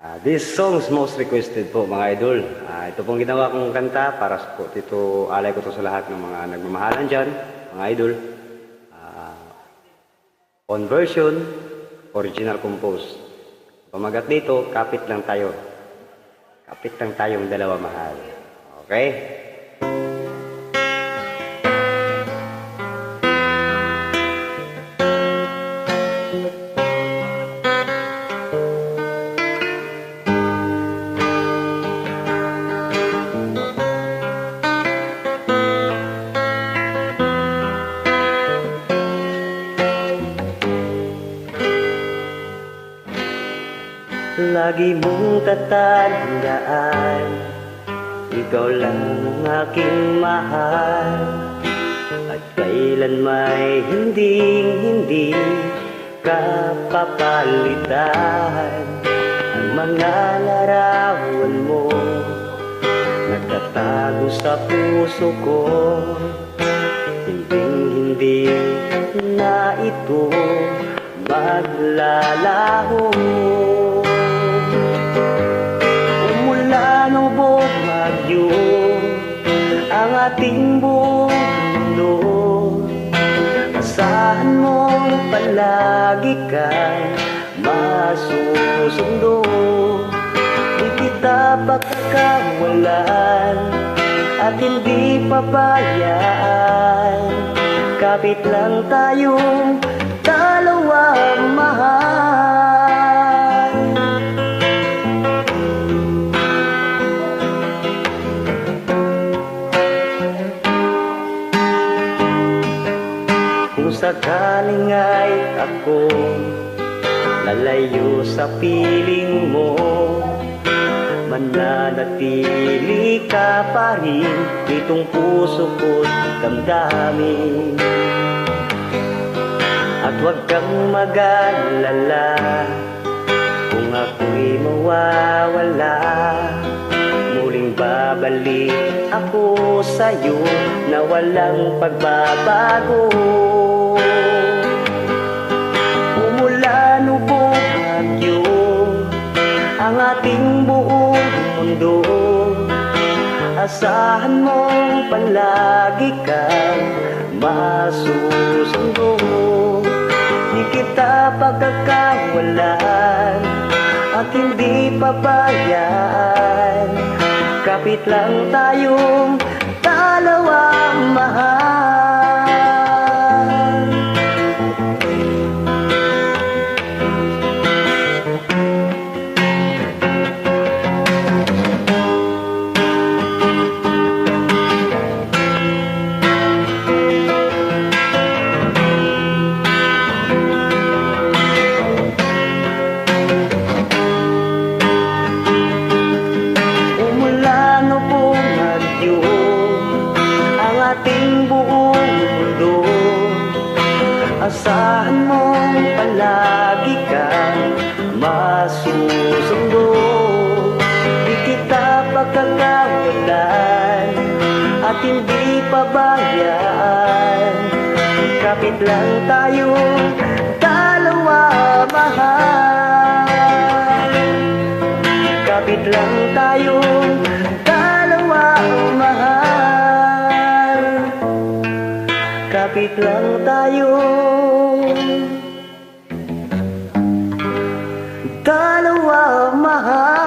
Ah, this song's most requested po mga idol. Ah, ito pong ginawa kong kanta para po ito alay ko to sa lahat ng mga nagmamahalan dyan, mga idol. Ah, on version, original compose. Pamagat dito, kapit lang tayo. Kapit lang tayong dalawa mahal. Okay? Lagi mong tatandaan Ikaw lang ang aking mahal. At kailan may hinding hindi ka papalitan. Ang mga larawan mo Nagtatago sa puso ko. Hinding hindi na ito maglalaho bumagyo ang ating buong mundo. Asahan mo palagi kang masusundo? Di kita pagkakawalan at hindi pabayaan Kapit lang tayong dalawa mahal sakaling ay ako Lalayo sa piling mo. Mananatili ka pa rin Itong puso ko't damdamin. At huwag kang mag-alala Kung ako'y mawawala. Muling babalik ako sa'yo Na walang pagbabago Ang ating buong mundo. Asahan mong palagi kang masusundo. Di kita pagkakawalan At hindi pabayaan. Kapit lang tayong dalawang mahal Asahan mong palagi kang masusundo? Di kita pagkakawalan At hindi pabayaan Kapit lang tayong dalawa mahal. Kapit lang tayong dalawa mahal. Kapit lang tayong dalawa mahal